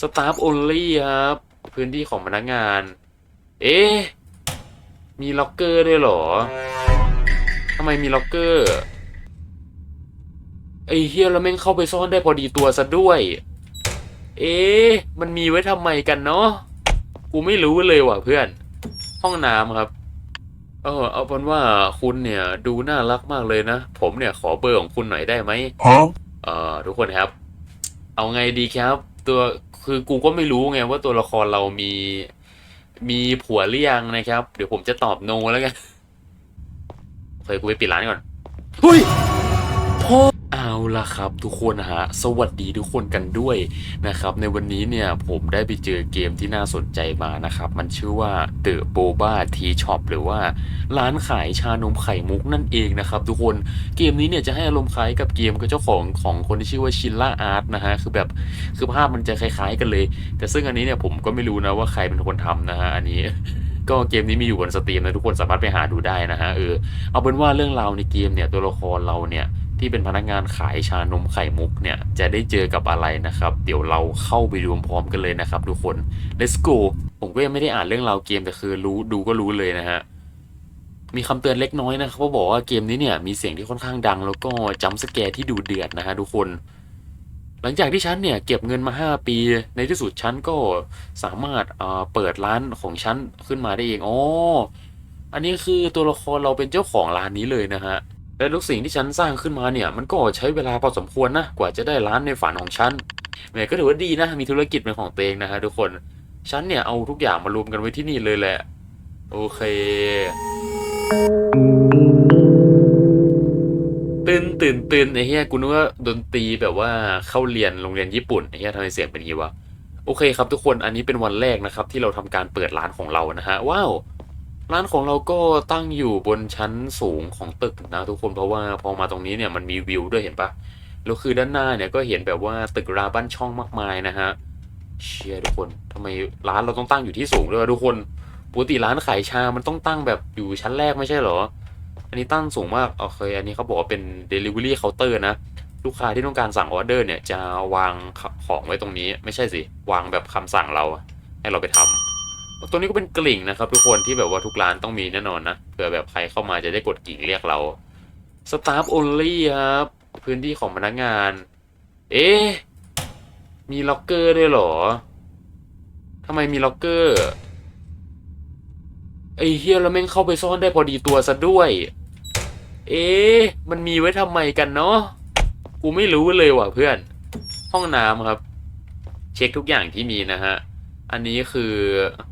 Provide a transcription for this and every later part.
สตาฟโอลลี่ครับ พื้นที่ของพนักงาน เอ๊ะ มีล็อกเกอร์ด้วยเหรอทำไมมีล็อกเกอร์ ไอ้เฮียแล้วแม่งเข้าไปซ่อนได้พอดีตัวซะด้วย เอ๊ะ มันมีไว้ทำไมกันเนาะกูไม่รู้เลยว่ะเพื่อน ห้องน้ำครับเออเอาเป็นว่าคุณเนี่ยดูน่ารักมากเลยนะ ผมเนี่ยขอเบอร์ของคุณหน่อยได้ไหม Huh? เอ่อทุกคนครับ เอาไงดีครับ ตัวคือกูก็ไม่รู้ไงว่าตัวละครเรามีมีผัวหรือยังนะครับ เดี๋ยวผมจะตอบโนแล้วกันเคกูไปปิดร้านก่อนเฮ้ย พ่อเอาละครับทุกคนฮะสวัสดีทุกคนกันด้วยนะครับในวันนี้เนี่ยผมได้ไปเจอเกมที่น่าสนใจมานะครับมันชื่อว่า The Boba Tea Shop หรือว่าร้านขายชานมไข่มุกนั่นเองนะครับทุกคนเกมนี้เนี่ยจะให้อารมณ์คล้ายกับเกมกับเจ้าของของคนที่ชื่อว่าชินล่าอาร์ตนะฮะคือแบบคือภาพมันจะคล้าย ๆ กันเลย แต่ซึ่งอันนี้เนี่ยผมก็ไม่รู้นะว่าใครเป็นคนทำนะฮะอันนี้ก็เกมนี้มีอยู่บนสตรีมนะทุกคนสามารถไปหาดูได้นะฮะเออเอาเป็นว่าเรื่องราวในเกมเนี่ยตัวละครเราเนี่ย ที่เป็นพนักงานขายชานมไข่มุกเนี่ย จะได้เจอกับอะไรนะครับ เดี๋ยวเราเข้าไปดูพร้อมกันเลยนะครับทุกคน let's go ผมก็ยังไม่ได้อ่านเรื่องราวเกมแต่คือรู้ดูก็รู้เลยนะฮะมีคำเตือนเล็กน้อยนะครับเขาบอกว่าเกมนี้เนี่ยมีเสียงที่ค่อนข้างดัง แล้วก็จัมสแกร์ที่ดูเดือดนะฮะทุกคน หลังจากที่ฉันเนี่ยเก็บเงินมา 5 ปี ในที่สุดฉันก็สามารถเอ่อเปิดร้านของฉันขึ้นมาได้เองอ๋ออันนี้คือตัวละครเราเป็นเจ้าของร้านนี้เลยนะฮะ และทุกสิ่งที่ฉันสร้างขึ้นมาเนี่ยมันก็ใช้เวลาพอสมควรนะกว่าจะได้ร้านในฝันของฉันแหม่ก็ถือว่าดีนะ มีธุรกิจเป็นของตัวเองนะฮะทุกคนฉันเนี่ยเอาทุกอย่างมารวมกันไว้ที่นี่เลยแหละ โอเคตื่นตื่นตื่นไอ้เหี้ยกูนึกว่าดนตรีแบบว่าเข้าเรียนโรงเรียนญี่ปุ่นไอ้เหี้ยทำไมเสียงเป็นย่างงี้วะโอเคครับทุกคนอันนี้เป็นวันแรกนะครับ ที่เราทำการเปิดร้านของเรานะฮะว้าว ร้านของเราก็ตั้งอยู่บนชั้นสูงของตึกนะทุกคนเพราะว่าพอมาตรงนี้เนี่ยมันมีวิวด้วยเห็นปะแล้วคือด้านหน้าเนี่ยก็เห็นแบบว่าตึกราบ้านช่องมากมายนะฮะเชียทุกคนทำไมร้านเราต้องตั้งอยู่ที่สูงด้วยทุกคนปกติร้านขายชา มันต้องตั้งแบบอยู่ชั้นแรกไม่ใช่เหรอ อันนี้ตั้งสูงมากโอเคอันนี้เขาบอกว่าเป็น Delivery Counter นะ ลูกค้าที่ต้องการสั่งออเดอร์เนี่ยจะวางของไว้ตรงนี้ ไม่ใช่สิ วางแบบคำสั่งเรา ให้เราไปทำ ตัวนี้ก็เป็นกลิ่งนะครับ ทุกคนที่แบบว่าทุกร้านต้องมีแน่นอนนะเผื่อแบบใครเข้ามาจะได้กดกิ่งเรียกเรา Staff Only ครับ พื้นที่ของพนักงาน เอ๊ะมีล็อกเกอร์ด้วยเหรอทำไมมีล็อกเกอร์ไอ้เฮียแล้วแม่งเข้าไปซ่อนได้พอดีตัวซะด้วย เอ๊ะ มันมีไว้ทำไมกันเนาะ กูไม่รู้เลยว่ะเพื่อน ห้องน้ำครับ เช็คทุกอย่างที่มีนะฮะ อันนี้คือ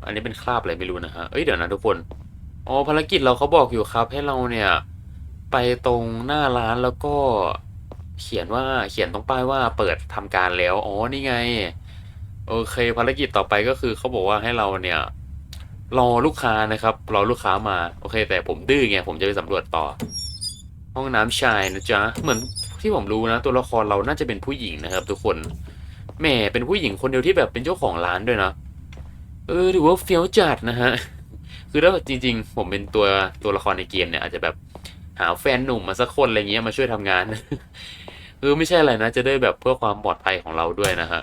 อันนี้เป็นคราบอะไรไม่รู้นะฮะ เอ้ยเดี๋ยวนะทุกคน อ๋อภารกิจเราเขาบอกอยู่ครับ ให้เราเนี่ย ไปตรงหน้าร้านแล้วก็เขียนว่าเขียนตรงป้ายว่าเปิดทำการแล้ว อ๋อนี่ไง โอเคภารกิจต่อไปก็คือเขาบอกว่าให้เราเนี่ยรอลูกค้านะครับรอลูกค้ามาโอเค แต่ผมดื้อไงผมจะไปสำรวจต่อ ห้องน้ำชายนะจ๊ะเหมือนที่ผมรู้นะ ตัวละครเราน่าจะเป็นผู้หญิงนะครับ ทุกคนแหม่เป็นผู้หญิงคนเดียวที่แบบเป็นเจ้าของร้านด้วยนะ เออถือว่าเฟี้ยวจัดนะฮะ คือถ้าจริง ๆ ผมเป็นตัวตัวละครในเกมเนี่ยอาจจะแบบหาแฟนหนุ่มมาสักคนอะไรเงี้ยมาช่วยทำงานเออไม่ใช่อะไรนะ จะได้แบบเพื่อความปลอดภัยของเราด้วยนะฮะ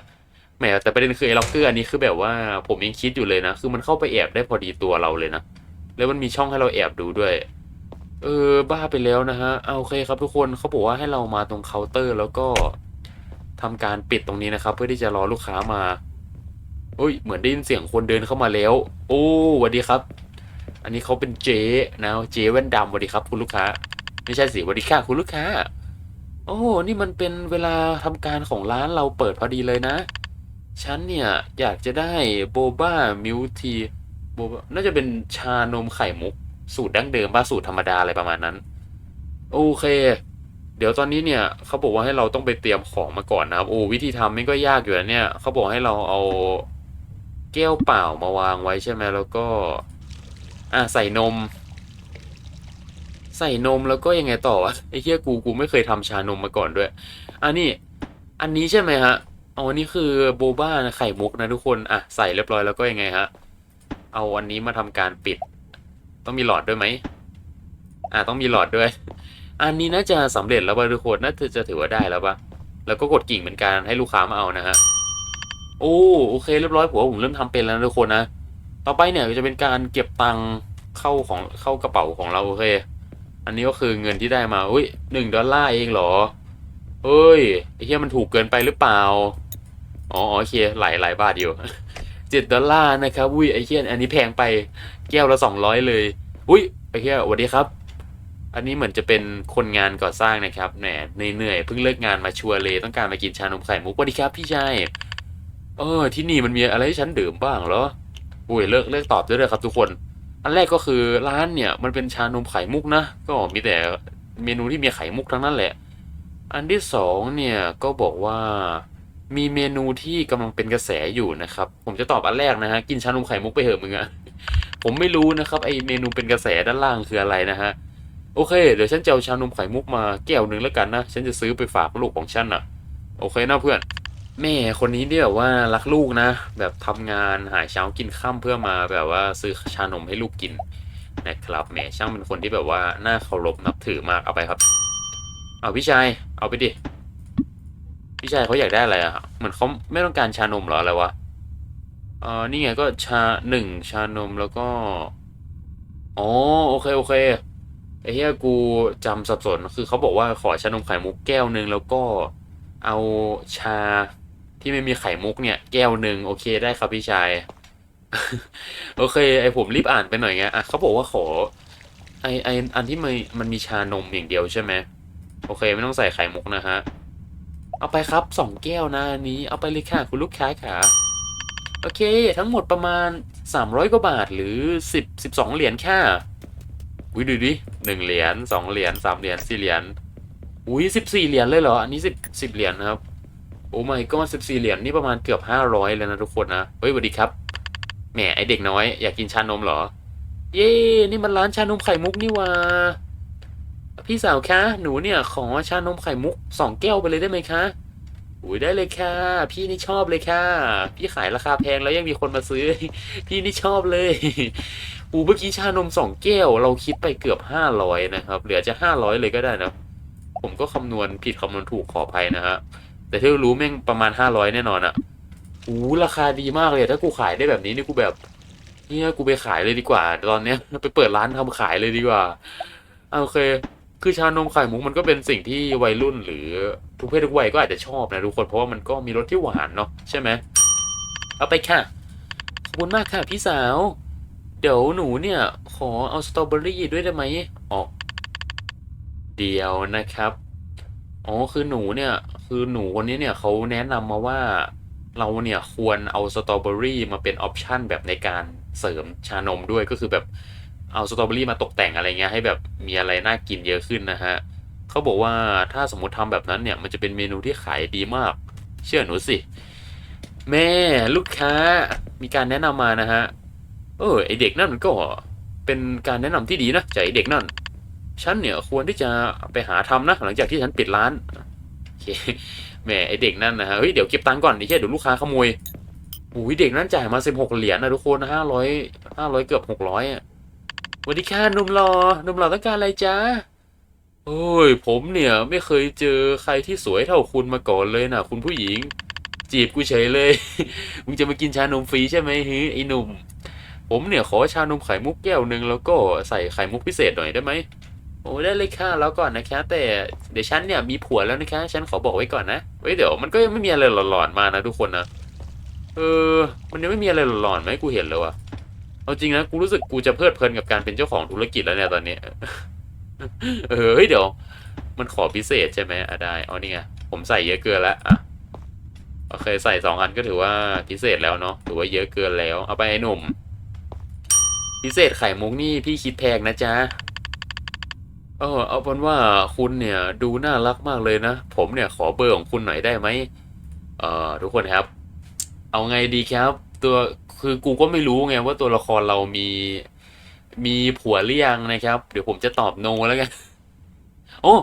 แหมแต่ประเด็นคือไอ้ล็อกเกอร์อันนี้คือแบบว่าผมยังคิดอยู่เลยนะ คือมันเข้าไปแอบได้พอดีตัวเราเลยนะ แล้วมันมีช่องให้เราแอบดูด้วย เออ บ้าไปแล้วนะฮะเอาโอเคครับทุกคนเขาบอกว่าให้เรามาตรงเคาน์เตอร์แล้วก็ทำการปิดตรงนี้นะครับ เพื่อที่จะรอลูกค้ามา โอ้ยเหมือนได้ยินเสียงคนเดินเข้ามาแล้ว โอ้สวัสดีครับ อันนี้เขาเป็นเจ๊นะเจ๊แว่นดำสวัสดีครับ คุณลูกค้า ไม่ใช่สิสวัสดีค่ะคุณลูกค้า โอ้นี่มันเป็นเวลาทำการของร้านเราเปิดพอดีเลยนะฉันเนี่ยอยากจะได้โบบ้ามิลทีโบบ้าน่าจะเป็นชานมไข่มุก สูตรดั้งเดิมบ้าสูตรธรรมดาอะไรประมาณนั้น โอเค เดี๋ยวตอนนี้เนี่ยเขาบอกว่าให้เราต้องไปเตรียมของมาก่อนนะครับ โอ้วิธีทำมันก็ยากอยู่นะเนี่ยเขาบอกให้เราเอา แก้วเปล่ามาวางไว้ใช่ไหมแล้วก็ อะใส่นม ใส่นมแล้วก็ยังไงต่อวะไอ้เหี้ยกูกูไม่เคยทำชานมมาก่อนด้วยอันนี้อันนี้ใช่ไหมฮะอ๋อนี่คือโบบ้าไข่มุกนะทุกคนอะใส่เรียบร้อยแล้วก็ยังไงฮะเอาอันนี้มาทำการปิด ต้องมีหลอดด้วยไหมอะต้องมีหลอดด้วย อันนี้น่าจะสำเร็จแล้วป่ะทุกคนน่าจะจะถือว่าได้แล้วป่ะแล้วก็กดกิ่งเหมือนกันให้ลูกค้ามาเอานะฮะ อโอ้โอเคเรียบร้อยผมว่าผมเริ่มทำเป็นแล้วทุกคนนะต่อไปเนี่ยจะเป็นการเก็บตังค์เข้าของเข้ากระเป๋าของเราโอเค อันนี้ก็คือเงินที่ได้มาอุ้ยหนึ่งดอลลาร์เองเหรอเฮ้ยไอ้เหี้ยมันถูกเกินไปหรือเปล่าอ๋อโอเคหลายหลายบาทอยู่เจ็ดดอลลาร์นะครับอุ้ยไอ้เหี้ยอันนี้แพงไปแก้วละสองร้อยเลยอุ้ยไอ้เหี้ยสวัสดีครับ อันนี้เหมือนจะเป็นคนงานก่อสร้างนะครับแหมเหนื่อยเพิ่งเลิกงานมาชัวร์เลยต้องการมากินชานมไข่มุกสวัสดีครับพี่ชาย เออ ที่นี่มันมีอะไรให้ฉันดื่มบ้างเหรออุ้ยเลิกเลิกตอบด้เลยครับทุกคน อันแรกก็คือร้านเนี่ยมันเป็นชานมไข่มุกนะ ก็มีแต่เมนูที่มีไข่มุกทั้งนั้นแหละ อันที่สองเนี่ยก็บอกว่ามีเมนูที่กำลังเป็นกระแสอยู่นะครับ ผมจะตอบอันแรกนะฮะ กินชานมไข่มุกไปเหอะมึงอะผมไม่รู้นะครับไอเมนูเป็นกระแสด้านล่างคืออะไรนะฮะ โอเค เดี๋ยวฉันจะเอาชานมไข่มุกมาแก้วหนึ่งแล้วกันนะ ฉันจะซื้อไปฝากลูกของฉันอะโอเคนะเพื่อน แม่คนนี้เนี่ยแบบว่ารักลูกนะ แบบทำงานหายเช้ากินข้ามเพื่อมาแบบว่าซื้อชานมให้ลูกกินนะครับแม่ช่างเป็นคนที่แบบว่าน่าเคารพนับถือมากเอาไปครับ เอาพี่ชายเอาไปดิพี่ชายเขาอยากได้อะไรอะเหมือนเขาไม่ต้องการชานมหรออะไรวะเออนี่ไงก็ชาหนึ่งชานมแล้วก็อ๋อโอเคโอเคไอ้เหี้ยกูจำสับสนคือเขาบอกว่าขอชานมไข่มุกแก้วหนึ่งแล้วก็เอาชา ที่ไม่มีไข่มุกเนี่ยแก้วหนึ่งโอเคได้ครับพี่ชาย โอเค ไอผมรีบอ่านไปหน่อยไงอะเขาบอกว่าขอ ไอไออันที่มันมันมีชานมอย่างเดียวใช่ไหมโอเค ไม่ต้องใส่ไข่มุกนะฮะ เอาไปครับสองแก้วนะอันนี้เอาไปเลยค่ะคุณลูกค้าค่ะโอเค ทั้งหมดประมาณ 300 กว่าบาทหรือ 10 12 เหรียญค่ะอุ้ยดูดิหนึ่งเหรียญสองเหรียญสามเหรียญสี่เหรียญอุ้ยสิบสี่เหรียญเลยเหรอ อันนี้สิบสิบเหรียญนะครับ โอ้ไม่ก็สิบสี่เหรียญนี่ประมาณเกือบห้าร้อยเลยนะทุกคนนะ เฮ้ยสวัสดีครับ แหมไอเด็กน้อย อยากกินชานมเหรอ เย้นี่มันร้านชานมไข่มุกนี่ว่าพี่สาวคะ หนูเนี่ยขอชานมไข่มุกสองแก้วไปเลยได้ไหมคะอุ้ยได้เลยค่ะ พี่นี่ชอบเลยค่ะ พี่ขายราคาแพงแล้วยังมีคนมาซื้อ พี่นี่ชอบเลยอูเมื่อกี้ชานมสองแก้ว เราคิดไปเกือบห้าร้อยนะครับ เหลือจะห้าร้อยเลยก็ได้นะ ผมก็คำนวณผิดคำนวณถูกขออภัยนะฮะ แต่ที่รู้แม่งประมาณห้าร้อยแน่นอนอะอูราคาดีมากเลย ถ้ากูขายได้แบบนี้นี่กูแบบเนี่ยกูไปขายเลยดีกว่า ตอนเนี้ยไปเปิดร้านทำขายเลยดีกว่าโอเค คือชานมไข่มุกมันก็เป็นสิ่งที่วัยรุ่นหรือทุกเพศทุกวัยก็อาจจะชอบนะทุกคนเพราะว่ามันก็มีรสที่หวานเนาะใช่ไหมเอาไปค่ะขอบคุณมากค่ะพี่สาว เดี๋ยวหนูเนี่ย ขอเอาสตรอเบอรี่ด้วยได้ไหมอ๋อเดียวนะครับ อ๋อคือหนูเนี่ย คือหนูคนนี้เนี่ยเขาแนะนำมาว่าเราเนี่ยควรเอาสตรอเบอรี่มาเป็นออปชันแบบในการเสริมชานมด้วยก็คือแบบเอาสตรอเบอรี่มาตกแต่งอะไรเงี้ยให้แบบมีอะไรน่ากินเยอะขึ้นนะฮะเขาบอกว่าถ้าสมมติทำแบบนั้นเนี่ยมันจะเป็นเมนูที่ขายดีมาก เชื่อหนูสิ แม่ลูกค้ามีการแนะนำมานะฮะเออไอเด็กนั่นก็เป็นการแนะนำที่ดีนะจากไอเด็กนั่นฉันเนี่ยควรที่จะไปหาทำนะหลังจากที่ฉันปิดร้าน เคแหมไอเด็กนั่นนะฮะเฮ้ยเดี๋ยวเก็บตังค์ก่อนดิแค่เดี๋ยวลูกค้าขโมยโอ้ยเด็กนั่นจ่ายมาสิบหกเหรียญนะทุกคนห้าร้อยห้าร้อยเกือบหกร้อยอะสวัสดีค่ะหนุ่มหล่อหนุ่มหล่อต้องการอะไรจ๊ะโอ้ยผมเนี่ยไม่เคยเจอใครที่สวยเท่าคุณมาก่อนเลยนะคุณผู้หญิง จีบกูเฉยเลย มึงจะมากินชานมฟรีใช่ไหมฮึไอหนุ่ม ผมเนี่ยขอชานมไข่มุกแก้วหนึ่งแล้วก็ใส่ไข่มุกพิเศษหน่อยได้ไหม โอ้ได้เลยค่ะแล้วก่อนนะคะ แต่เดี๋ยวฉันเนี่ยมีผัวแล้วนะคะ ฉันขอบอกไว้ก่อนนะเว้ยเดี๋ยวมันก็ยังไม่มีอะไรหลอนๆมานะทุกคนนะเออ มันยังไม่มีอะไรหลอนๆไหมกูเห็นแล้วะเอาจริงนะกูรู้สึกกูจะเพลิดเพลินกับการเป็นเจ้าของธุรกิจแล้วเนี่ยตอนนี้ เออเฮ้ยเดี๋ยว มันขอพิเศษใช่ไหมอะได้เอานี่ไงผมใส่เยอะเกินแล้วอะโอเคใส่สองอันก็ถือว่าพิเศษแล้วเนาะถือว่าเยอะเกินแล้ว เอาไปไอ้หนุ่ม พิเศษไข่มุกนี่พี่คิดแพงนะจ๊ะ เออเอาเป็นว่าคุณเนี่ยดูน่ารักมากเลยนะ ผมเนี่ยขอเบอร์ของคุณหน่อยได้ไหมเอ่อทุกคนครับ เอาไงดีครับ ตัวคือกูก็ไม่รู้ไงว่าตัวละครเรามีมีผัวหรือยังนะครับ เดี๋ยวผมจะตอบโนแล้วกันโอ้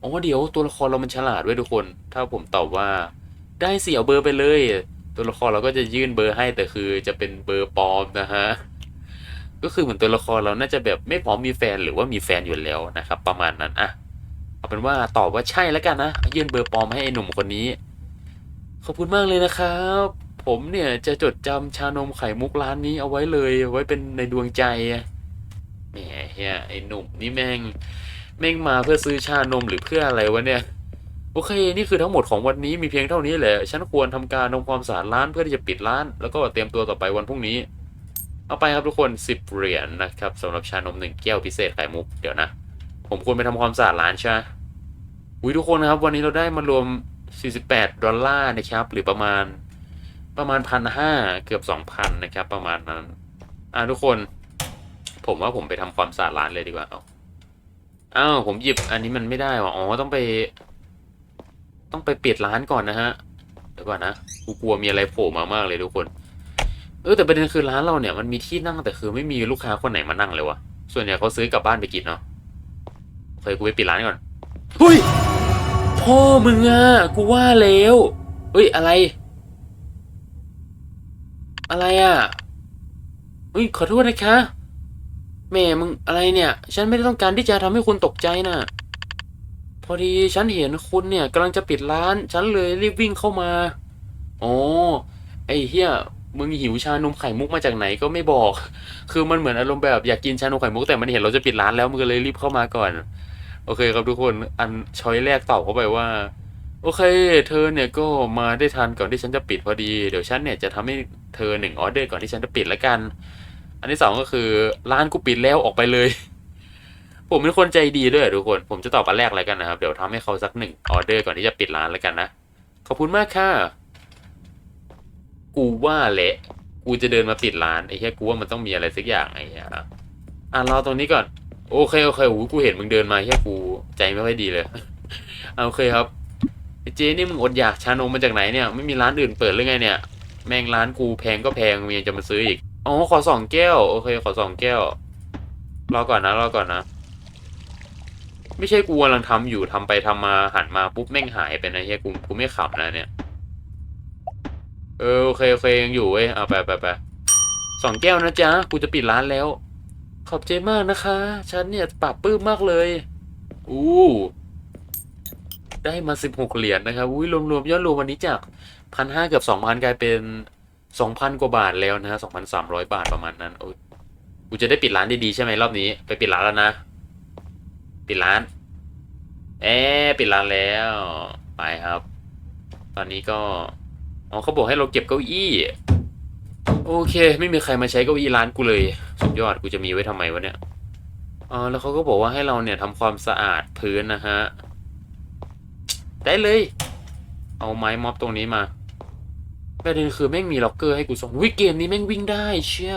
โอ้เดี๋ยวตัวละครเรามันฉลาดด้วยทุกคน ถ้าผมตอบว่า ได้เสียเบอร์ไปเลย ตัวละครเราก็จะยื่นเบอร์ให้แต่คือจะเป็นเบอร์ปลอมนะฮะ ก็คือเหมือนตัวละครเราน่าจะแบบไม่พร้อมมีแฟนหรือว่ามีแฟนอยู่แล้วนะครับ ประมาณนั้นอะเอาเป็นว่าตอบว่าใช่แล้วกันนะยื่นเบอร์ปลอมให้ไอ้หนุ่มคนนี้ ขอบคุณมากเลยนะครับ ผมเนี่ยจะจดจำชานมไข่มุกร้านนี้เอาไว้เลยไว้เป็นในดวงใจแหมเฮียไอ้หนุ่มนี่แม่งแม่งมาเพื่อซื้อชานมหรือเพื่ออะไรวะเนี่ยโอเค นี่คือทั้งหมดของวันนี้มีเพียงเท่านี้แหละ ฉันควรทำการทำความสะอาดร้านเพื่อที่จะปิดร้าน แล้วก็เตรียมตัวต่อไปวันพรุ่งนี้ เอาไปครับทุกคน 10 เหรียญนะครับสำหรับชานมหนึ่งแก้วพิเศษไข่มุกเดี๋ยวนะ ผมควรไปทำความสะอาดร้านใช่ไหมอุ้ยทุกคนนะครับ วันนี้เราได้มารวม 48 ดอลลาร์นะครับ หรือประมาณประมาณพันห้าเกือบสองพันนะครับ ประมาณนั้น อ่าทุกคน ผมว่าผมไปทำความสะอาดร้านเลยดีกว่าเอาอ้าวผมหยิบอันนี้มันไม่ได้ว่ะอ๋อต้องไป ต้องไปปิดร้านก่อนนะฮะเดี๋ยวก่อนนะกูกลัวมีอะไรโผล่มามากเลยทุกคน เออแต่ประเด็นคือร้านเราเนี่ยมันมีที่นั่งแต่คือไม่มีลูกค้าคนไหนมานั่งเลยวะส่วนใหญ่เขาซื้อกลับบ้านไปกินเนาะโอเคกูไปปิดร้านก่อนเฮ้ยพ่อมึงอะกูว่าแล้วเฮ้ยอะไร อะไรอะเฮ้ยขอโทษนะคะแม่มึงอะไรเนี่ย ฉันไม่ได้ต้องการที่จะทำให้คุณตกใจนะพอดีฉันเห็นคุณเนี่ยกำลังจะปิดร้าน ฉันเลยรีบวิ่งเข้ามาอ๋อไอ้เฮีย มึงหิวชานมไข่มุกมาจากไหนก็ไม่บอก คือมันเหมือนอารมณ์แบบอยากกินชานมไข่มุกแต่มันเห็นเราจะปิดร้านแล้วมันก็เลยรีบเข้ามาก่อน โอเคครับทุกคนอันช้อยแรกตอบเข้าไปว่า โอเค เธอเนี่ยก็มาได้ทันก่อนที่ฉันจะปิดพอดีเดี๋ยวฉันเนี่ยจะทำให้เธอหนึ่งออเดอร์ก่อนที่ฉันจะปิดแล้วกัน อันที่สองก็คือร้านกูปิดแล้วออกไปเลย ผมเป็นคนใจดีด้วยทุกคน ผมจะตอบอันแรกแล้วกันนะครับเดี๋ยวทำให้เขาสักหนึ่งออเดอร์ก่อนที่จะปิดร้านแล้วกันนะขอบคุณมากค่ะ กูว่าแหละกูจะเดินมาปิดร้านไอ้แค่กูว่ามันต้องมีอะไรสักอย่างไอ้เหี้ยอะรอตรงนี้ก่อน โอเคโอเคโอ้โหกูเห็นมึงเดินมาแค่กูใจไม่ค่อยดีเลยเอาโอเคครับเจ๊นี่มึงอดอยากชานมมาจากไหนเนี่ยไม่มีร้านอื่นเปิดหรือไงเนี่ย แม่งร้านกูแพงก็แพงมีจะมาซื้ออีกอ๋อขอสองแก้ว โอเค ขอสองแก้วรอก่อนนะรอก่อนนะ ไม่ใช่กูกำลังทำอยู่ทำไปทำมาหันมาปุ๊บแม่งหายไปนะเฮียกูกูไม่ขำนะเนี่ย เออโอเคโอเคยังอยู่เว้ยเอาไปไปไปสองแก้วนะจ๊ะกูจะปิดร้านแล้ว ขอบใจมากนะคะ ฉันเนี่ยปรับปื้มมากเลยอู้ได้มาสิบหกเหรียญนะครับอุ้ยรวมๆยอดรวมวันนี้จากพันห้าเกือบสองพันกลายเป็นสองพันกว่าบาทแล้วนะฮะสองพันสามร้อยบาทประมาณนั้นโอ้ยกูจะได้ปิดร้านดีๆใช่ไหมรอบนี้ ไปปิดร้านแล้วนะ ปิดร้าน เอ๊ปิดร้านแล้ว ไปครับ ตอนนี้ก็ อ๋อเขาบอกให้เราเก็บเก้าอี้ โอเค ไม่มีใครมาใช้เก้าอี้ร้านกูเลย สุดยอดกูจะมีไว้ทำไมวะเนี่ยอ๋อแล้วเขาก็บอกว่าให้เราเนี่ยทำความสะอาดพื้นนะฮะ ได้เลย เอาไม้ม็อบตรงนี้มาประเด็นคือแม่งมีล็อกเกอร์ให้กูส่งวิเกมนี้แม่งวิ่งได้ เชี่ย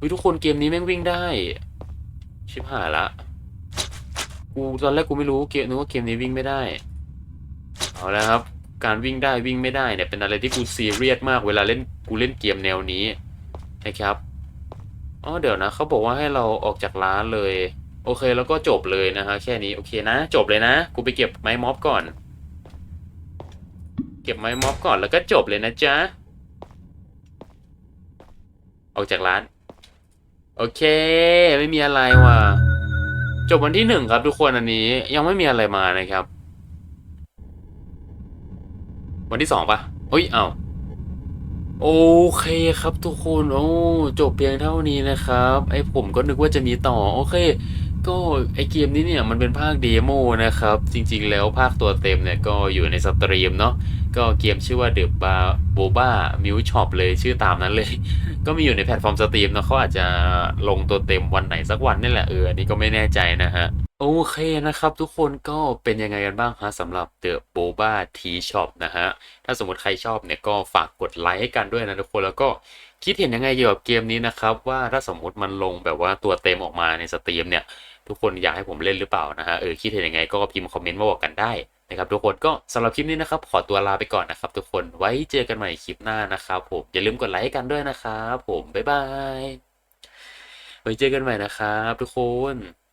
วิทุกคนเกมนี้แม่งวิ่งได้ ชิบหายละกูตอนแรกกูไม่รู้เกมนึกว่าเกมนี้วิ่งไม่ได้ เอาแล้วครับ การวิ่งได้วิ่งไม่ได้เนี่ยเป็นอะไรที่กูซีเรียสมากเวลาเล่นกูเล่นเกมแนวนี้นะครับอ๋อเดี๋ยวนะเขาบอกว่าให้เราออกจากร้านเลย โอเคแล้วก็จบเลยนะฮะแค่นี้โอเคนะจบเลยนะ กูไปเก็บไม้ม็อบก่อน เก็บไม้ม็อบก่อนแล้วก็จบเลยนะจ๊ะออกจากร้าน โอเค ไม่มีอะไรว่ะจบวันที่หนึ่งครับทุกคนอันนี้ยังไม่มีอะไรมานะครับ วันที่สองปะเฮ้ยเอาโอเคครับทุกคนโอ้จบเพียงเท่านี้นะครับ ไอผมก็นึกว่าจะมีต่อ โอเค ก็ไอเกมนี้เนี่ยมันเป็นภาคเดโมนะครับ จริงๆแล้วภาคตัวเต็มเนี่ยก็อยู่ในสตรีมเนาะก็เกมชื่อว่า The Bar Boba m i l Shop เลยชื่อตามนั้นเลย ก็มีอยู่ในแพลตฟอร์มสตรีมเนาะเขาอาจจะลงตัวเต็มวันไหนสักวันนี่แหละเอออันนี้ก็ไม่แน่ใจนะฮะ โอเคนะครับทุกคนก็เป็นยังไงกันบ้างฮะสำหรับ The Boba Tea Shop นะฮะ ถ้าสมมติใครชอบเนี่ยก็ฝากกดไลค์ให้กันด้วยนะทุกคนแล้วก็คิดเห็นยังไงเกี่ยวกับเกมนี้นะครับว่าถ้าสมมติมันลงแบบว่าตัวเต็มออกมาในสตรีมเนี่ยทุกคนอยากให้ผมเล่นหรือเปล่านะฮะเออคิดเห็นยังไงก็พิมพ์คอมเมนต์มาบอกกันได้นะครับทุกคนก็สำหรับคลิปนี้นะครับขอตัวลาไปก่อนนะครับทุกคนไว้เจอกันใหม่คลิปหน้านะครับผมอย่าลืมกดไลค์ให้กันด้วยนะครับผมบ๊ายบายไว้เจอกันใหม่นะครับทุกคน